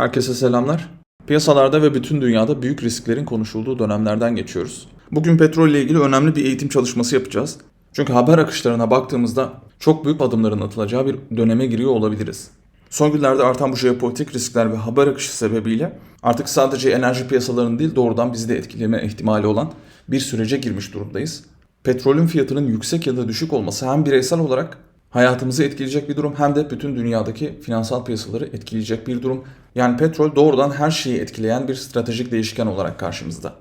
Herkese selamlar. Piyasalarda ve bütün dünyada büyük risklerin konuşulduğu dönemlerden geçiyoruz. Bugün petrolle ilgili önemli bir eğitim çalışması yapacağız. Çünkü haber akışlarına baktığımızda çok büyük adımların atılacağı bir döneme giriyor olabiliriz. Son günlerde artan bu jeopolitik riskler ve haber akışı sebebiyle artık sadece enerji piyasalarının değil doğrudan bizi de etkileme ihtimali olan bir sürece girmiş durumdayız. Petrolün fiyatının yüksek ya da düşük olması hem bireysel olarak hayatımızı etkileyecek bir durum hem de bütün dünyadaki finansal piyasaları etkileyecek bir durum. Yani petrol doğrudan her şeyi etkileyen bir stratejik değişken olarak karşımızda.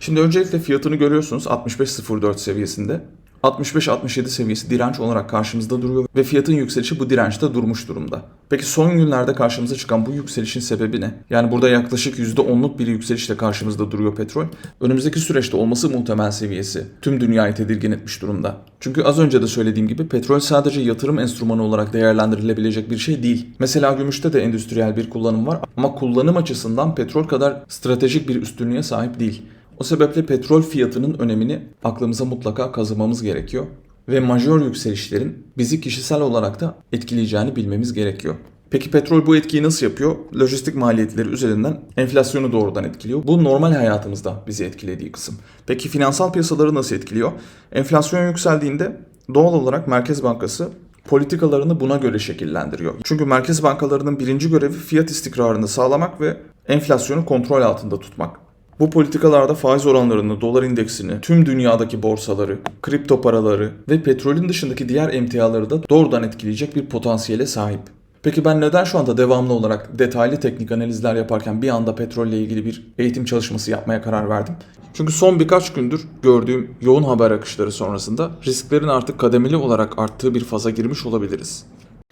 Şimdi öncelikle fiyatını görüyorsunuz 65.04 seviyesinde. 65-67 seviyesi direnç olarak karşımızda duruyor ve fiyatın yükselişi bu dirençte durmuş durumda. Peki son günlerde karşımıza çıkan bu yükselişin sebebi ne? Yani burada yaklaşık %10'luk bir yükselişle karşımızda duruyor petrol. Önümüzdeki süreçte olması muhtemel seviyesi tüm dünyayı tedirgin etmiş durumda. Çünkü az önce de söylediğim gibi petrol sadece yatırım enstrümanı olarak değerlendirilebilecek bir şey değil. Mesela gümüşte de endüstriyel bir kullanım var ama kullanım açısından petrol kadar stratejik bir üstünlüğe sahip değil. O sebeple petrol fiyatının önemini aklımıza mutlaka kazımamız gerekiyor ve majör yükselişlerin bizi kişisel olarak da etkileyeceğini bilmemiz gerekiyor. Peki petrol bu etkiyi nasıl yapıyor? Lojistik maliyetleri üzerinden enflasyonu doğrudan etkiliyor. Bu normal hayatımızda bizi etkilediği kısım. Peki finansal piyasaları nasıl etkiliyor? Enflasyon yükseldiğinde doğal olarak Merkez Bankası politikalarını buna göre şekillendiriyor. Çünkü merkez bankalarının birinci görevi fiyat istikrarını sağlamak ve enflasyonu kontrol altında tutmak. Bu politikalarda faiz oranlarını, dolar indeksini, tüm dünyadaki borsaları, kripto paraları ve petrolün dışındaki diğer emtiaları da doğrudan etkileyecek bir potansiyele sahip. Peki ben neden şu anda devamlı olarak detaylı teknik analizler yaparken bir anda petrolle ilgili bir eğitim çalışması yapmaya karar verdim? Çünkü son birkaç gündür gördüğüm yoğun haber akışları sonrasında risklerin artık kademeli olarak arttığı bir faza girmiş olabiliriz.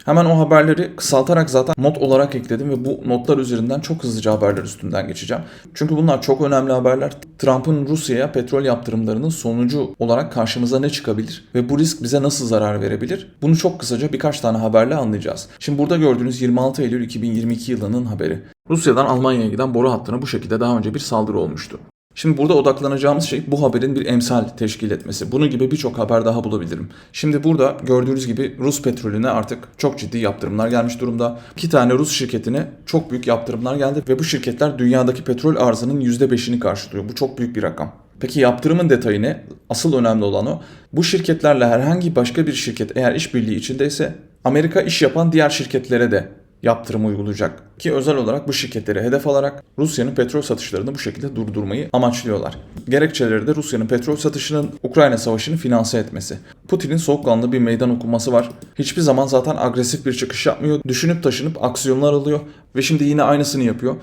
Hemen o haberleri kısaltarak zaten not olarak ekledim ve bu notlar üzerinden çok hızlıca haberler üstünden geçeceğim. Çünkü bunlar çok önemli haberler. Trump'ın Rusya'ya petrol yaptırımlarının sonucu olarak karşımıza ne çıkabilir ve bu risk bize nasıl zarar verebilir? Bunu çok kısaca birkaç tane haberle anlayacağız. Şimdi burada gördüğünüz 26 Eylül 2022 yılının haberi. Rusya'dan Almanya'ya giden boru hattına bu şekilde daha önce bir saldırı olmuştu. Şimdi burada odaklanacağımız şey bu haberin bir emsal teşkil etmesi. Bunun gibi birçok haber daha bulabilirim. Şimdi burada gördüğünüz gibi Rus petrolüne artık çok ciddi yaptırımlar gelmiş durumda. İki tane Rus şirketine çok büyük yaptırımlar geldi ve bu şirketler dünyadaki petrol arzının %5'ini karşılıyor. Bu çok büyük bir rakam. Peki yaptırımın detayı ne? Asıl önemli olan o. Bu şirketlerle herhangi başka bir şirket eğer işbirliği içindeyse Amerika iş yapan diğer şirketlere de yaptırım uygulayacak. Ki özel olarak bu şirketleri hedef alarak Rusya'nın petrol satışlarını bu şekilde durdurmayı amaçlıyorlar. Gerekçeleri de Rusya'nın petrol satışının Ukrayna savaşını finanse etmesi. Putin'in soğukkanlı bir meydan okuması var. Hiçbir zaman zaten agresif bir çıkış yapmıyor. Düşünüp taşınıp aksiyonlar alıyor ve şimdi yine aynısını yapıyor.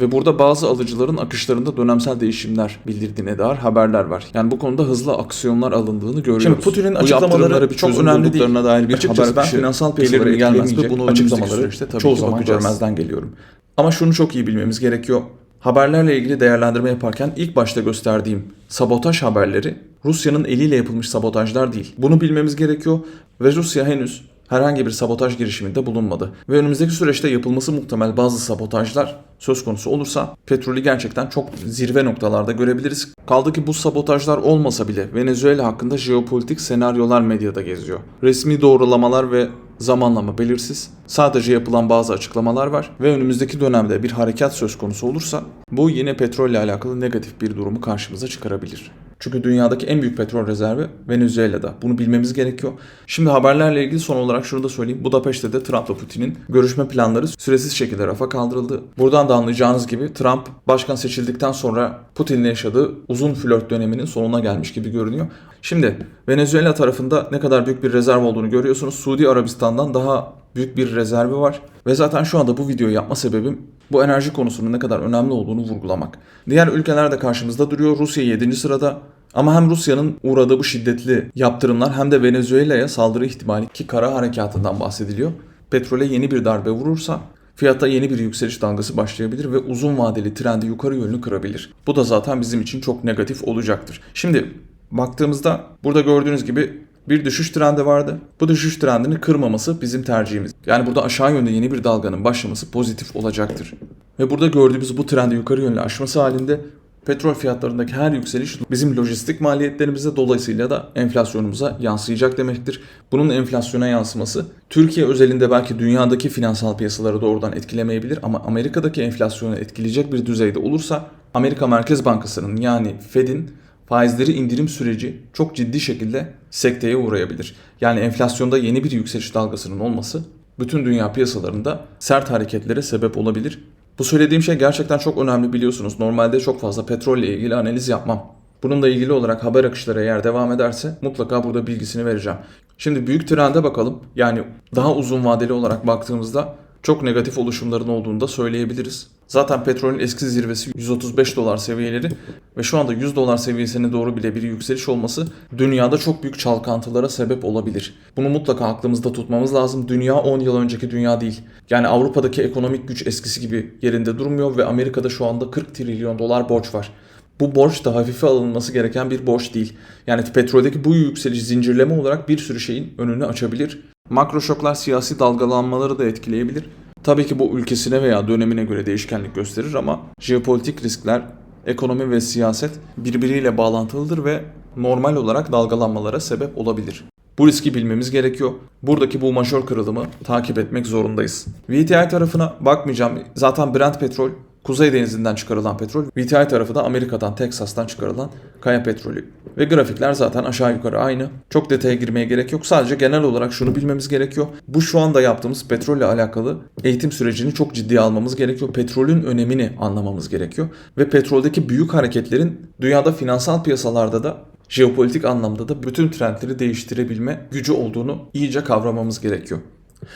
Ve burada bazı alıcıların akışlarında dönemsel değişimler bildirdiğine dair haberler var. Yani bu konuda hızlı aksiyonlar alındığını görüyoruz. Şimdi Putin'in açıklamaları bir çok önemli bulduklarına dair bir Açıkçası haber ben akışı finansal mi gelmez mi bunu açıklamaları süreçte tabii çoğu zaman görmezden geliyorum. Ama şunu çok iyi bilmemiz gerekiyor. Haberlerle ilgili değerlendirme yaparken ilk başta gösterdiğim sabotaj haberleri Rusya'nın eliyle yapılmış sabotajlar değil. Bunu bilmemiz gerekiyor ve Rusya henüz herhangi bir sabotaj girişiminde bulunmadı. Ve önümüzdeki süreçte yapılması muhtemel bazı sabotajlar söz konusu olursa petrolü gerçekten çok zirve noktalarda görebiliriz. Kaldı ki bu sabotajlar olmasa bile Venezuela hakkında jeopolitik senaryolar medyada geziyor. Resmi doğrulamalar ve zamanlama belirsiz. Sadece yapılan bazı açıklamalar var ve önümüzdeki dönemde bir harekat söz konusu olursa bu yine petrolle alakalı negatif bir durumu karşımıza çıkarabilir. Çünkü dünyadaki en büyük petrol rezervi Venezuela'da. Bunu bilmemiz gerekiyor. Şimdi haberlerle ilgili son olarak şunu da söyleyeyim. Budapeşte de Trump'la Putin'in görüşme planları süresiz şekilde rafa kaldırıldı. Buradan da anlayacağınız gibi Trump başkan seçildikten sonra Putin'le yaşadığı uzun flört döneminin sonuna gelmiş gibi görünüyor. Şimdi Venezuela tarafında ne kadar büyük bir rezerv olduğunu görüyorsunuz. Suudi Arabistan'dan daha büyük bir rezervi var. Ve zaten şu anda bu videoyu yapma sebebim bu enerji konusunun ne kadar önemli olduğunu vurgulamak. Diğer ülkeler de karşımızda duruyor. Rusya 7. sırada. Ama hem Rusya'nın uğradığı bu şiddetli yaptırımlar hem de Venezuela'ya saldırı ihtimali ki kara harekatından bahsediliyor. Petrole yeni bir darbe vurursa fiyatta yeni bir yükseliş dalgası başlayabilir ve uzun vadeli trendi yukarı yönlü kırabilir. Bu da zaten bizim için çok negatif olacaktır. Şimdi baktığımızda burada gördüğünüz gibi bir düşüş trendi vardı. Bu düşüş trendini kırmaması bizim tercihimiz. Yani burada aşağı yönde yeni bir dalganın başlaması pozitif olacaktır. Ve burada gördüğümüz bu trendi yukarı yönlü aşması halinde Petrol fiyatlarındaki her yükseliş bizim lojistik maliyetlerimize dolayısıyla da enflasyonumuza yansıyacak demektir. Bunun enflasyona yansıması Türkiye özelinde belki dünyadaki finansal piyasaları doğrudan etkilemeyebilir ama Amerika'daki enflasyonu etkileyecek bir düzeyde olursa Amerika Merkez Bankası'nın yani Fed'in faizleri indirim süreci çok ciddi şekilde sekteye uğrayabilir. Yani enflasyonda yeni bir yükseliş dalgasının olması bütün dünya piyasalarında sert hareketlere sebep olabilir. Bu söylediğim şey gerçekten çok önemli biliyorsunuz. Normalde çok fazla petrolle ilgili analiz yapmam. Bununla ilgili olarak haber akışları eğer devam ederse mutlaka burada bilgisini vereceğim. Şimdi büyük trende bakalım. Yani daha uzun vadeli olarak baktığımızda çok negatif oluşumların olduğunu da söyleyebiliriz. Zaten petrolün eski zirvesi 135 dolar seviyeleri ve şu anda 100 dolar seviyesine doğru bile bir yükseliş olması dünyada çok büyük çalkantılara sebep olabilir. Bunu mutlaka aklımızda tutmamız lazım. Dünya 10 yıl önceki dünya değil. Yani Avrupa'daki ekonomik güç eskisi gibi yerinde durmuyor ve Amerika'da şu anda 40 trilyon dolar borç var. Bu borç da hafife alınması gereken bir borç değil. Yani petroldeki bu yükseliş zincirleme olarak bir sürü şeyin önünü açabilir. Makro şoklar siyasi dalgalanmaları da etkileyebilir. Tabii ki bu ülkesine veya dönemine göre değişkenlik gösterir ama jeopolitik riskler, ekonomi ve siyaset birbiriyle bağlantılıdır ve normal olarak dalgalanmalara sebep olabilir. Bu riski bilmemiz gerekiyor. Buradaki bu majör kırılımı takip etmek zorundayız. VTI tarafına bakmayacağım. Zaten Brent petrol Kuzey Denizi'nden çıkarılan petrol, VTI tarafı da Amerika'dan, Teksas'tan çıkarılan kaya petrolü. Ve grafikler zaten aşağı yukarı aynı. Çok detaya girmeye gerek yok. Sadece genel olarak şunu bilmemiz gerekiyor. Bu şu anda yaptığımız petrolle alakalı eğitim sürecini çok ciddiye almamız gerekiyor. Petrolün önemini anlamamız gerekiyor. Ve petroldeki büyük hareketlerin dünyada finansal piyasalarda da jeopolitik anlamda da bütün trendleri değiştirebilme gücü olduğunu iyice kavramamız gerekiyor.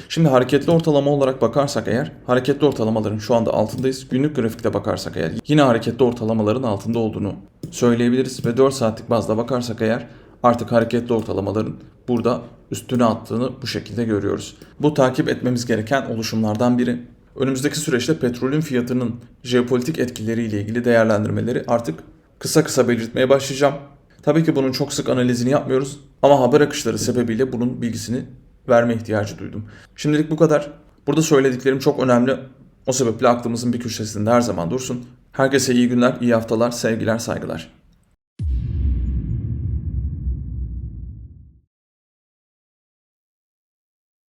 Şimdi hareketli ortalama olarak bakarsak eğer hareketli ortalamaların şu anda altındayız. Günlük grafikte bakarsak eğer yine hareketli ortalamaların altında olduğunu söyleyebiliriz ve 4 saatlik bazda bakarsak eğer artık hareketli ortalamaların burada üstüne attığını bu şekilde görüyoruz. Bu takip etmemiz gereken oluşumlardan biri. Önümüzdeki süreçte petrolün fiyatının jeopolitik etkileriyle ilgili değerlendirmeleri artık kısa kısa belirtmeye başlayacağım. Tabii ki bunun çok sık analizini yapmıyoruz ama haber akışları sebebiyle bunun bilgisini verme ihtiyacı duydum. Şimdilik bu kadar. Burada söylediklerim çok önemli. O sebeple aklımızın bir köşesinde her zaman dursun. Herkese iyi günler, iyi haftalar, sevgiler, saygılar.